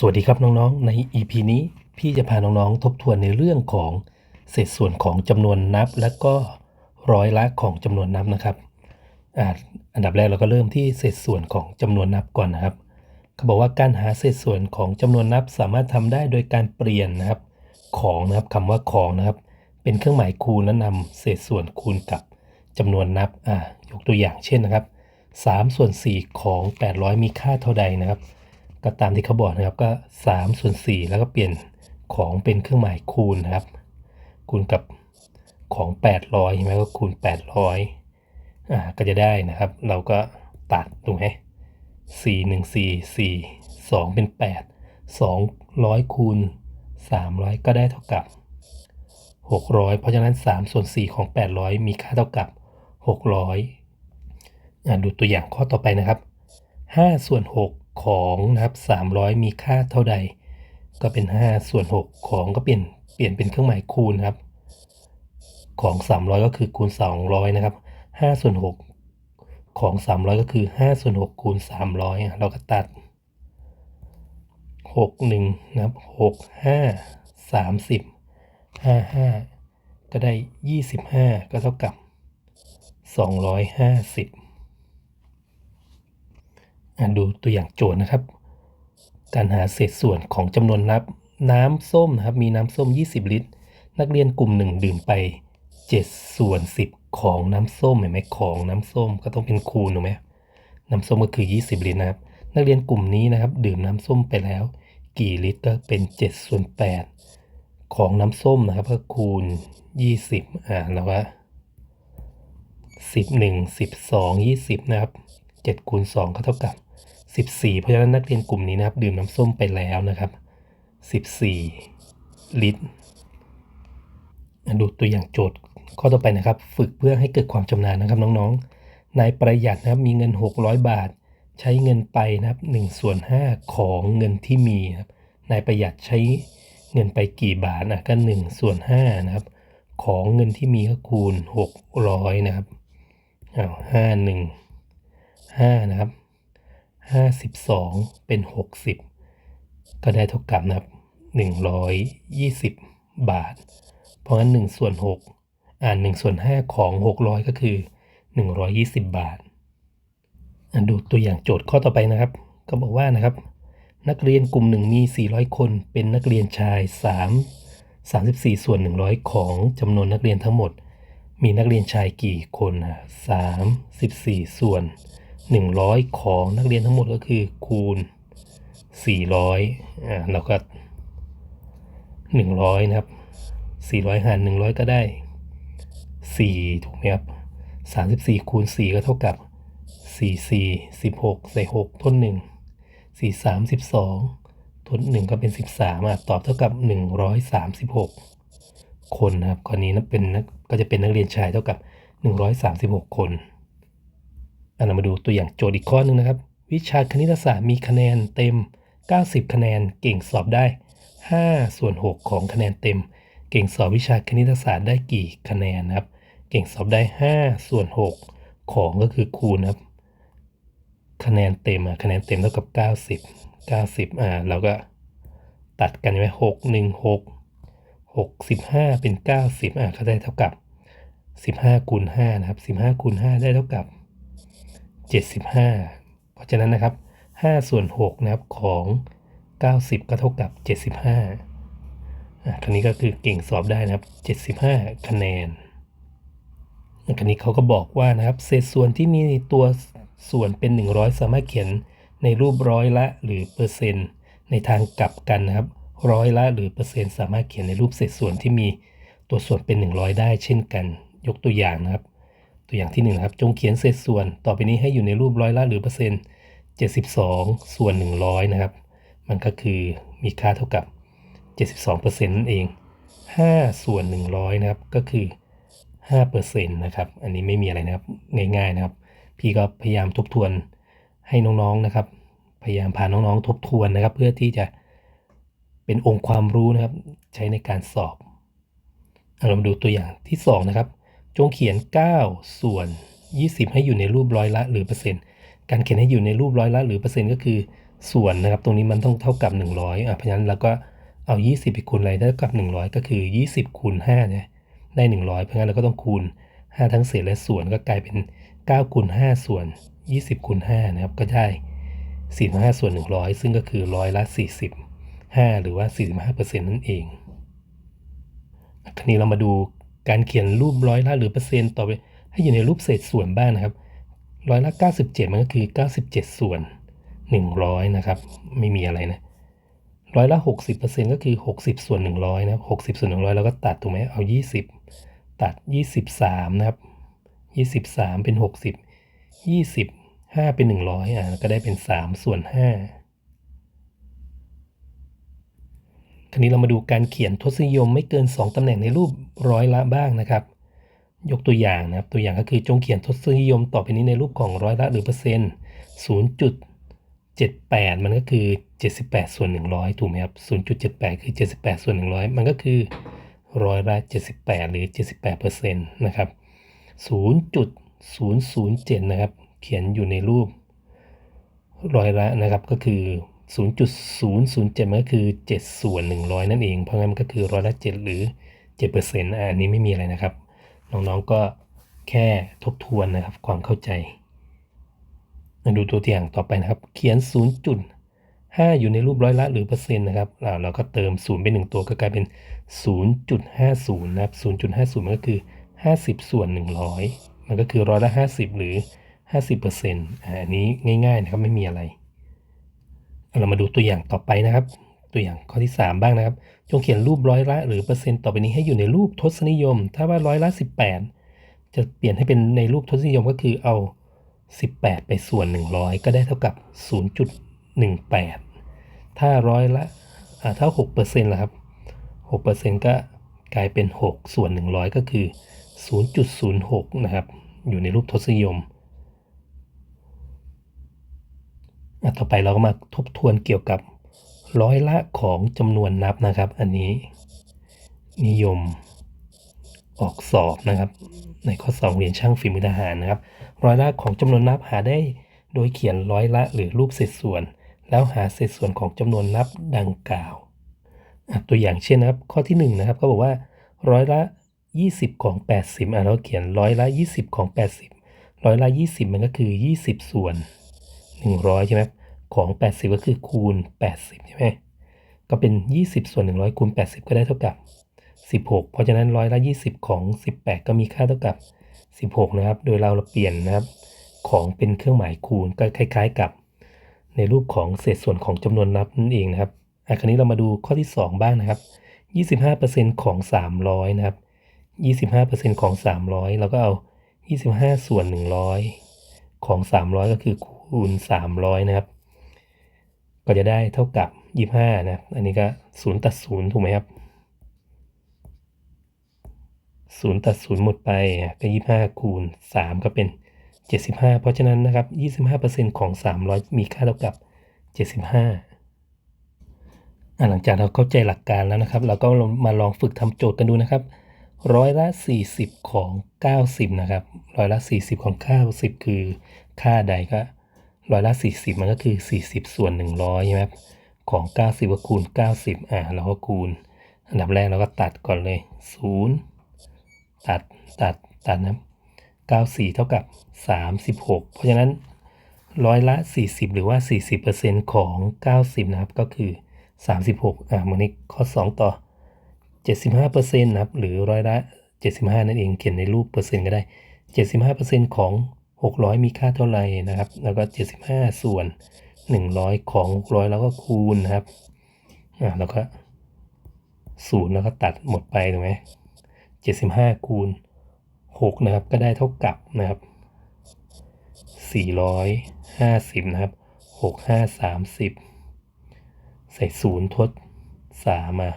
สวัสดีครับน้องๆ ใน EP นี้พี่จะพาน้องๆ ทบทวนในเรื่องของเศษส่วนของจำนวนนับ และก็ร้อยละของจำนวนนับนะครับอันดับแรกเราก็เริ่มที่เศษส่วนของจำนวนนับก่อนนะครับเขาบอกว่าการหาเศษส่วนของจำนวนนับสามารถทำได้โดยการเปลี่ยนนะครับของนะครับคำว่าของนะครับ เป็นเครื่องหมายคูณและนำเศษส่วนคูณกับจำนวนนับอ่ายกตัวอย่างเช่นนะครับ3ส่วน4ของ 800 มีค่าเท่าใดนะครับ ก็ตามที่เขาบอกนะครับก็3ส่วน4แล้วก็เปลี่ยนของเป็นเครื่องหมายคูณนะครับ คูณกับของ 800ใช่ไหมก็คูณ 800อ่าก็จะได้นะครับ เราก็ตัดถูกไหม4 1 4 4 2เป็น8 200คูณ300ก็ได้เท่ากับ600เพราะฉะนั้น3ส่วน4ของ800มีค่าเท่ากับ600อ่าดูตัวอย่างข้อต่อไปนะครับ5ส่วน6 ของนะครับ300 มีค่าเท่าใด ก็เป็น 5 ส่วน 6 ของก็เปลี่ยนเปลี่ยนเป็นเครื่องหมายคูณครับ ของ 300 ก็คือคูณ 200 นะครับ5ส่วน 6 ของ 300 ก็คือ5ส่วน6คูณ 300อะเราก็ตัด 6 1 นะครับ 6 5 30 5 5 ก็ได้ 25 ก็เท่ากับ 250อะ ดูตัวอย่างโจทย์นะครับ การหาเศษส่วนของจำนวนนับ น้ำส้มนะครับมีน้ำส้ม 20 ลิตร นักเรียนกลุ่มหนึ่งดื่มไป 7 ส่วน 10 ของน้ำส้มเห็นไหมของน้ำส้มก็ต้องเป็นคูณถูกไหมน้ำส้มก็คือ 20 ลิตรนะครับ นักเรียนกลุ่มนี้นะครับ ดื่มน้ำส้มไปแล้ว กี่ลิตรก็เป็น 7 ส่วน 8 ของน้ำส้มนะครับก็คูณ 20 อ่าแล้วว่าสิบหนึ่งสิบสองยี่สิบนะครับเจ็ดคูณสองก็เท่ากับ สิบสี่เพราะฉะนั้นนักเรียนกลุ่มนี้นะครับ ดื่มน้ำส้มไปแล้วนะครับสิบสี่ลิตร ดูตัวอย่างโจทย์ข้อต่อไปนะครับ ฝึกเพื่อให้เกิดความชำนาญนะครับน้องๆ นายประหยัดนะครับมีเงิน 600 บาท ใช้เงินไปนะครับ1ส่วน5ของเงินที่มีนะครับนายประหยัดใช้เงินไปกี่บาทอะก็1ส่วน5นะครับ ของเงินที่มีก็คูณ 600 นะครับอ้าวห้าหนึ่งห้านะครับ ห้าสิบสองเป็นหกสิบก็ได้เท่ากับนะครับหนึ่งร้อยยี่สิบบาท เพราะงั้นหนึ่งส่วนหกอ่านหนึ่งส่วนห้าของหกร้อยก็คือหนึ่งร้อยยี่สิบบาทอะดูตัวอย่างโจทย์ข้อต่อไปนะครับ ก็บอกว่านะครับ นักเรียนกลุ่มหนึ่งมี 400 คน เป็นนักเรียนชาย 3 34 ส่วน 100 ของจำนวนนักเรียนทั้งหมด มีนักเรียนชายกี่คนอะ34 ส่วน 100 ของนักเรียนทั้งหมดก็คือคูณ 400อ่าเราก็ 100 นะครับ 400 หาร 100 ก็ได้ 4 ถูกไหมครับ 34 คูณ 4 ก็เท่ากับ 4 4 16 ใส่6ทด1 4 3 12ทด1ก็เป็น 13อะตอบเท่ากับ 136 คนนะครับข้อนี้นะเป็นนักก็จะเป็นนักเรียนชายเท่ากับ 136 คน เรามาดูตัวอย่างโจทย์อีกข้อหนึ่งนะครับ วิชาคณิตศาสตร์มีคะแนนเต็ม 90 คะแนน เก่งสอบได้ 5 ส่วน 6 ของคะแนนเต็ม เก่งสอบวิชาคณิตศาสตร์ได้กี่คะแนนนะครับ เก่งสอบได้ 5 ส่วน 6 ของก็คือคูณครับ คะแนนเต็มอะคะแนนเต็มเท่ากับ 90 90อ่าเราก็ตัดกันไว้หกหนึ่งหกหกสิบห้าเป็นเก้าสิบอะก็ได้เท่ากับสิบห้าคูณห้านะครับสิบห้าคูณห้าได้เท่ากับ เจ็ดสิบห้าเพราะฉะนั้นนะครับห้าส่วนหกนะครับของเก้าสิบก็เท่ากับเจ็ดสิบห้าอะคันนี้ก็คือเก่งสอบได้นะครับเจ็ดสิบห้าคะแนนอันนี้เขาก็บอกว่านะครับเศษส่วนที่มีตัวส่วนเป็น 100 สามารถเขียนในรูปร้อยละหรือเปอร์เซ็นต์ ในทางกลับกันนะครับร้อยละหรือเปอร์เซ็นต์สามารถเขียนในรูปเศษส่วนที่มีตัวส่วนเป็น 100 ได้เช่นกัน ยกตัวอย่างนะครับ ตัวอย่างที่1นะครับจงเขียนเศษส่วน ต่อไปนี้ให้อยู่ในรูปร้อยละหรือเปอร์เซ็นต์72 ส่วน 100 นะครับ มันก็คือมีค่าเท่ากับ 72%นั่นเอง 5 ส่วน 100 นะครับ ก็คือ5%นะครับ อันนี้ไม่มีอะไรนะครับ ง่ายๆนะครับ พี่ก็พยายามทบทวนให้น้องๆนะครับ พยายามพาน้องๆทบทวนนะครับ เพื่อที่จะเป็นองค์ความรู้นะครับ ใช้ในการสอบเอาเรามาดูตัวอย่างที่ 2 นะครับ จงเขียน 9 ส่วน 20 ให้อยู่ในรูปร้อยละหรือเปอร์เซ็นต์ การเขียนให้อยู่ในรูปร้อยละหรือเปอร์เซ็นต์ก็คือส่วนนะครับ ตรงนี้มันต้องเท่ากับ 100อะเพราะฉะนั้นเราก็เอา 20ไปคูณอะไรเท่ากับ 100 ก็คือ 20คูณ5เนี่ยได้ 100 เพราะงั้นเราก็ต้องคูณ 5 ทั้งเศษและส่วนก็กลายเป็น9คูณ5ส่วน 20คูณ5นะครับก็ได้ 45 ส่วน 100 ซึ่งก็คือร้อยละ 45 หรือว่า 45%นั่นเอง คราวนี้เรามาดู การเขียนรูปร้อยละหรือเปอร์เซ็นต์ต่อไป ให้อยู่ในรูปเศษส่วนบ้างนะครับร้อยละ 97 มันก็คือ 97 ส่วน 100 นะครับ ไม่มีอะไรนะร้อยละ 60%ก็คือ 60 ส่วน 100 นะครับ60 ส่วน 100 แล้วก็ตัดถูกไหมเอา 20 ตัด 23 นะครับ 23 เป็น 60 25 เป็น 100 อ่าก็ได้เป็น 3 ส่วน 5 ค ราวนี้เรามาดูการเขียนทศนิยมไม่เกิน 2ตำแหน่งในรูปร้อยละบ้างนะครับ ยกตัวอย่างนะครับ ตัวอย่างก็คือจงเขียนทศนิยมต่อไปนี้ในรูปของร้อยละหรือเปอร์เซ็นต์0.78 มันก็คือ 78 ส่วน 100 ถูกไหมครับ 0.78 คือ 78 ส่วน 100 มันก็คือร้อยละ78 หรือ 78เปอร์เซ็นต์นะครับ 0.007 นะครับ เขียนอยู่ในรูปร้อยละนะครับก็คือ 0.007มันก็คือ 7 ส่วน 100 นั่นเอง เพราะงั้นมันก็คือร้อยละ 7 หรือ7%เปอร์เซ็นต์อันนี้ไม่มีอะไรนะครับ น้องๆก็แค่ทบทวนนะครับความเข้าใจมาดูตัวอย่างต่อไปนะครับ เขียน 0.5 อยู่ในรูปร้อยละหรือเปอร์เซ็นต์นะครับเราเราก็เติม 0 เป็น 1 ตัวก็กลายเป็น 0.50 นะครับ 0.50 มันก็คือ 50 ส่วน 100 มันก็คือร้อยละ 50 หรือ 50%เปอร์เซ็นต์อันนี้ง่ายๆนะครับไม่มีอะไร เรามาดูตัวอย่างต่อไปนะครับ ตัวอย่างข้อที่ 3 บ้างนะครับ จงเขียนรูปร้อยละหรือเปอร์เซ็นต์ต่อไปนี้ให้อยู่ในรูปทศนิยม ถ้าว่าร้อยละ 18 จะเปลี่ยนให้เป็นในรูปทศนิยมก็คือเอา 18 ไปส่วน 100 ก็ได้เท่ากับ 0.18 ถ้าร้อยละอ่าถ้า6เปอร์เซ็นต์ละครับ6เปอร์เซ็นต์ก็กลายเป็น 6 ส่วน 100 ก็คือ 0.06 นะครับ อยู่ในรูปทศนิยม อะ ต่อไปเราก็มาทบทวนเกี่ยวกับร้อยละของจำนวนนับนะครับ อันนี้นิยมออกสอบนะครับ ในข้อสองเรียนช่างฝีมือทหารนะครับ ร้อยละของจำนวนนับหาได้โดยเขียนร้อยละหรือรูปเศษส่วน แล้วหาเศษส่วนของจำนวนนับดังกล่าว ตัวอย่างเช่นนะครับ ข้อที่1นงนะครับก็บอกว่าร้อยละ 20 ของ 80อะเราเขียนร้อยละ 20 ของ 80ร้อยละ 20 มันก็คือ 20 ส่วน 100 ใช่ไหม ของ 80 ก็คือคูณ 80 ใช่ไหมก็เป็น 20 ส่วน 100 คูณ 80 ก็ได้เท่ากับ 16 เพราะฉะนั้นร้อยละ20 ของ 18 ก็มีค่าเท่ากับ 16 นะครับ โดยเราเปลี่ยนนะครับ ของเป็นเครื่องหมายคูณก็คล้ายๆกับ ในรูปของเศษส่วนของจำนวนนับนั่นเองนะครับอะคราวนี้เรามาดูข้อที่ 2 บ้างนะครับ 25%ของ 300 นะครับ 25%ของ 300 เราก็เอา 25 ส่วน 100 ของ 300 ก็คือคูณ 300 นะครับ ก็จะได้เท่ากับ 25 นะ อันนี้ก็ 0 ตัด 0 ถูกไหมครับ 0 ตัด 0 หมดไปอะก็ 25 คูณ 3 ก็เป็น 75 เพราะฉะนั้นนะครับ 25%ของ 300 มีค่าเท่ากับ 75อะหลังจากเราเข้าใจหลักการแล้วนะครับ เราก็มาลองฝึกทำโจทย์กันดูนะครับร้อยละ 40 ของ 90 นะครับร้อยละ 40 ของ 90 คือค่าใดก็ ร้อยละ 40 มันก็คือ 40 ส่วน 100ใช่ไหมครับของ 90ก็คูณ 90 อ่าเราก็คูณ อันดับแรกเราก็ตัดก่อนเลย 0 ตัดตัดตัดนะครับ94 เท่ากับ 36 เพราะฉะนั้นร้อยละ 40 หรือว่า 40%ของ 90 นะครับ ก็คือ 36 อ่ามันนี้ข้อ 2 ต่อ 75%นะครับ หรือร้อยละ 75 นั่นเอง เขียนในรูปเปอร์เซ็นต์ก็ได้ 75%ของ 600 มีค่าเท่าไหร่นะครับ แล้วก็ 75 ส่วน 100 ของ 600 แล้วก็คูณนะครับอ่าแล้วก็ศูนย์แล้วก็ตัดหมดไปถูกไหม75คูณ6นะครับ ก็ได้เท่ากับนะครับ450นะครับ6 5 30ใส่ศูนย์ทด3มา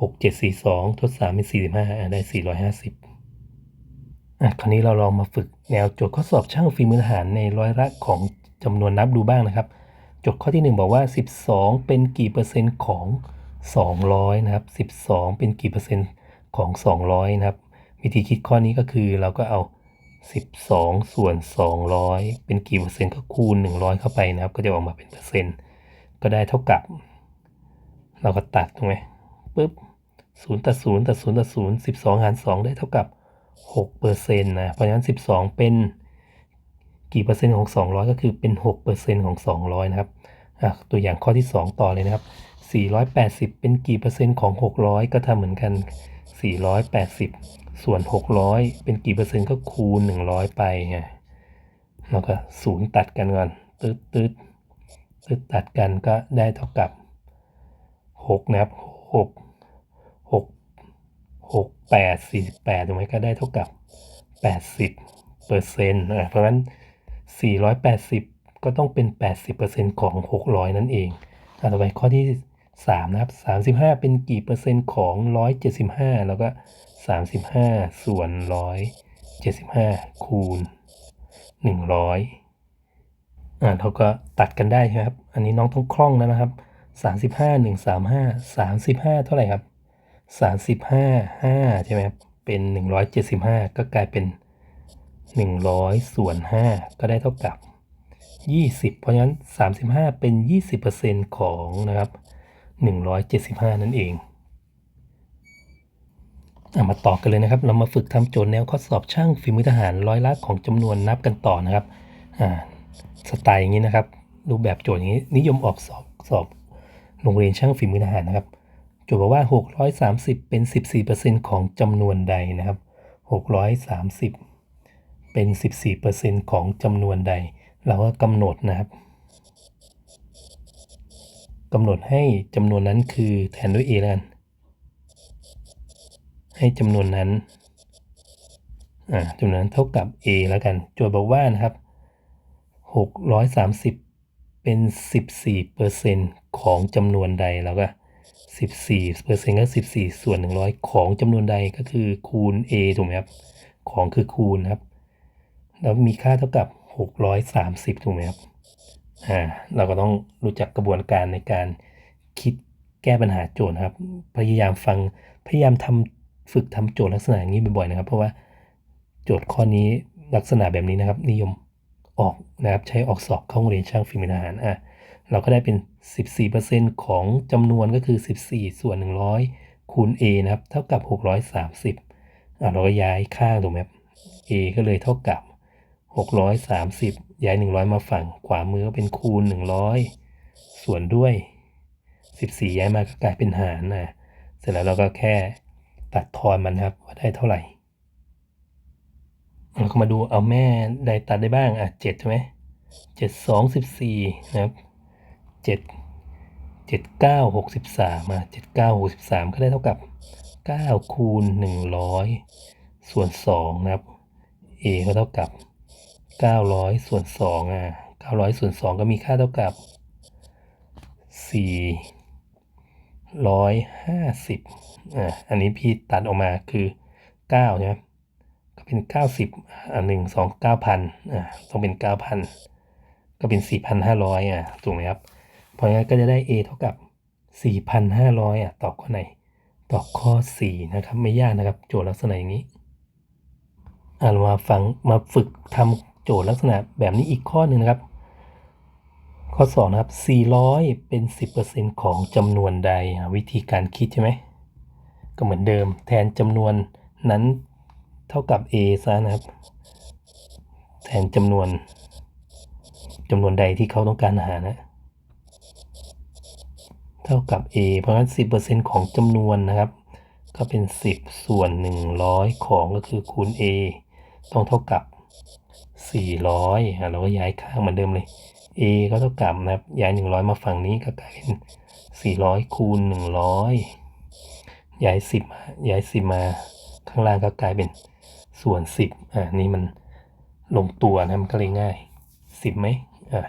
6 7 4 2ทด3เป็น45อะได้450อ่ะคราวนี้เราลองมาฝึกแนวโจทย์ข้อสอบช่างฝีมือทหารในร้อยละของจำนวนนับดูบ้างนะครับโจทย์ข้อที่ 1 บอกว่า 12 เป็นกี่เปอร์เซ็นต์ของ 200นะครับ12 เป็นกี่เปอร์เซ็นต์ของ 200นะครับวิธีคิดข้อนี้ก็คือเราก็เอา 12 ส่วน 200 เป็นกี่เปอร์เซ็นต์ก็คูณ 100 เข้าไปนะครับ ก็จะออกมาเป็นเปอร์เซ็นต์ก็ได้เท่ากับ เราก็ตัดถูกไหมปุ๊บศูนย์ตัดศูนย์ตัดศูนย์ตัดศูนย์สิบสองหารสองได้เท่ากับ 6เปอร์เซ็นต์นะ เพราะฉะนั้น 12 เป็นกี่เปอร์เซ็นต์ของ 200 ก็คือเป็น6เปอร์เซ็นต์ของ 200 นะครับตัวอย่างข้อที่ 2 ต่อเลยนะครับ 480 เป็นกี่เปอร์เซ็นต์ของ 600 ก็ทำเหมือนกัน 480 ส่วน 600 เป็นกี่เปอร์เซ็นต์ก็คูณ 100 ไปไงแล้วก็ศูนย์ตัดกันก่อนตึ๊ดตึ๊ดตึ๊ดตัดกันก็ได้เท่ากับ 6 นะครับ 6 6 8 48ถูกไหมก็ได้เท่ากับ 80เปอร์เซ็นต์เพราะฉะนั้น 480 ก็ต้องเป็น 80%ของ 600 นั่นเองต่อไปข้อที่ 3 นะครับ 35 เป็นกี่เปอร์เซ็นต์ของ 175 แล้วก็ 35 ส่วน 175 คูณ 100อ่าเราก็ตัดกันได้ครับ อันนี้น้องต้องคล่องแล้วนะครับ 35 135 35 เท่าไหร่ครับ สามสิบห้าห้าใช่ไหมครับเป็นหนึ่งร้อยเจ็ดสิบห้าก็กลายเป็นหนึ่งร้อยส่วนห้าก็ได้เท่ากับยี่สิบเพราะฉะนั้นสามสิบห้าเป็นยี่สิบเปอร์เซ็นต์ของนะครับหนึ่งร้อยเจ็ดสิบห้านั่นเองเอามาต่อกันเลยนะครับ เรามาฝึกทำโจทย์แนวข้อสอบช่างฝีมือทหารร้อยละของจำนวนนับกันต่อนะครับสไตล์อย่างนี้นะครับ รูปแบบโจทย์อย่างนี้ นิยมออกสอบสอบโรงเรียนช่างฝีมือทหารนะครับ จทย์บอกว่า 630 เป็น 14%ของจำนวนใดนะครับ 630 เป็น 14%ของจำนวนใด เราก็กำหนดนะครับกำหนดให้จำนวนนั้นคือแทนด้วย a แล้วกัน ให้จำนวนนั้นจำนวนนั้นเท่ากับ a แล้วกันโจทย์บอกว่านะครับ 630 เป็น 14เปอร์เซ็นต์ของจำนวนใดแล้วก็ 14เปอร์เซ็นต์ก็ 14 ส่วน 100 ของจำนวนใดก็คือคูณ a ถูกไหมครับ ของคือคูณครับ แล้วมีค่าเท่ากับ 630 ถูกไหมครับ อ่า เราก็ต้องรู้จักกระบวนการในการคิดแก้ปัญหาโจทย์นะครับ พยายามฟัง พยายามทำฝึกทำโจทย์ลักษณะอย่างนี้บ่อยๆนะครับ เพราะว่าโจทย์ข้อนี้ลักษณะแบบนี้นะครับ นิยมออกนะครับ ใช้ออกสอบเข้าโรงเรียนช่างฝีมือทหาร อะ เราก็ได้เป็น 14%ของจำนวนก็คือ 14 ส่วน 100 คูณ a นะครับ เท่ากับ 630อะเราก็ย้ายข้างถูกไหมครับ a ก็เลยเท่ากับ 630 ย้าย 100 มาฝั่งขวามือก็เป็นคูณ 100 ส่วนด้วย 14 ย้ายมาก็กลายเป็นหารนะเสร็จแล้วเราก็แค่ตัดทอนมันครับว่าได้เท่าไหร่เราก็มาดูเอาแม่ใดตัดได้บ้างอะ7ใช่ไหม7 2 14นะครับ 7 7 9 63มา7 9 63ก็ได้เท่ากับ9คูณ100ส่วน2นะครับ a ก็เท่ากับ900ส่วน2อะ900ส่วน2ก็มีค่าเท่ากับ450อะอันนี้พี่ตัดออกมาคือ9ใช่ไหมก็เป็น90อะ1 2 9,000อะต้องเป็น9,000ก็เป็น4,500อะถูกไหมครับ เพราะงั้นก็จะได้ a เท่ากับ 4,500อะตอบข้อไหน ตอบข้อ 4 นะครับ ไม่ยากนะครับ โจทย์ลักษณะอย่างนี้อ่ามาฟังมาฝึกทำโจทย์ลักษณะแบบนี้อีกข้อหนึ่งนะครับ ข้อสองนะครับ 400 เป็น 10%ของจำนวนใดวิธีการคิดใช่ไหมก็เหมือนเดิมแทนจำนวนนั้นเท่ากับ a ซะนะครับ แทนจำนวนจำนวนใดที่เขาต้องการหานะ เท่ากับ a เพราะฉะนั้น 10%ของจำนวนนะครับ ก็เป็น 10 ส่วน 100 ของก็คือคูณ a ต้องเท่ากับ 400อะเราก็ย้ายข้างเหมือนเดิมเลย a ก็เท่ากับนะครับย้าย 100 มาฝั่งนี้ก็กลายเป็น 400 คูณ 100 ย้าย 10มาย้าย 10 มาข้างล่างก็กลายเป็นส่วน 10 อะนี่มันลงตัวนะมันก็เลยง่าย 10ไหมอะ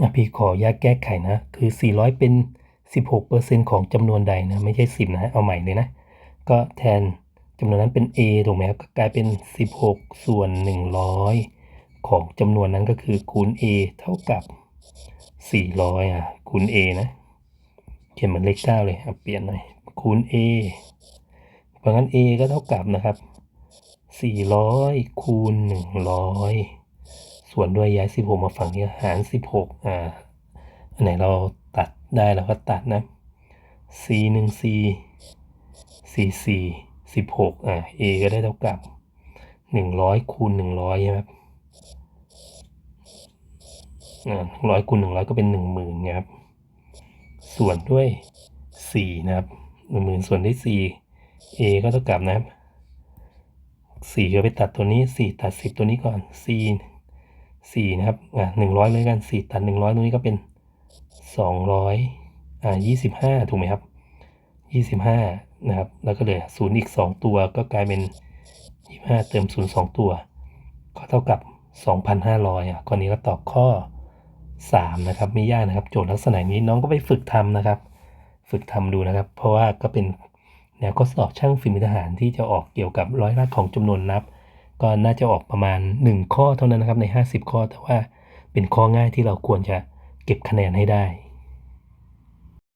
อะพี่ขออนุญาแก้ไขนะ คือ 400 เป็น 16%ของจำนวนใดนะ ไม่ใช่ 10 นะ เอาใหม่เลยนะ ก็แทนจำนวนนั้นเป็น a ถูกไหมครับก็กลายเป็น 16 ส่วน 100 ของจำนวนนั้นก็คือคูณ a เท่ากับ 400 อะ คูณ a นะเขียนเหมือนเลข9เลย เปลี่ยนหน่อย คูณ a เพราะงั้น a ก็เท่ากับนะครับ 400 คูณ 100 ส่วนด้วยย้าย16 มาฝั่งนี้หาร 16 อ่า อันไหนเราตัดได้เราก็ตัดนะ c 1 c c 4 16 อ่า a ก็ได้เท่ากับ 100คูณ100 ใช่ไหมครับอ่า100คูณ100 ก็เป็น 10,000นะครับ ส่วนด้วย 4 นะครับ 10,000 ส่วนด้วย 4 a ก็เท่ากับนะครับ 4ก็ไปตัดตัวนี้ 4 ตัด 10 ตัวนี้ก่อน c 4นะครับอ่า100เลยกัน4ตัด100ตรงนี้ก็เป็น200อ่า25ถูกไหมครับ25นะครับ แล้วก็เหลือ0อีก2ตัวก็กลายเป็น25เติม0 2ตัว ก็เท่ากับ2,500อะข้อนี้ก็ตอบข้อ3นะครับไม่ยากนะครับ โจทย์ลักษณะนี้น้องก็ไปฝึกทำนะครับ ฝึกทำดูนะครับ เพราะว่าก็เป็นแนวข้อสอบช่างฝีมือทหารที่จะออกเกี่ยวกับร้อยละของจำนวนนับ ก็น่าจะออกประมาณ 1 ข้อเท่านั้นนะครับใน 50 ข้อแต่ว่าเป็นข้อง่ายที่เราควรจะเก็บคะแนนให้ได้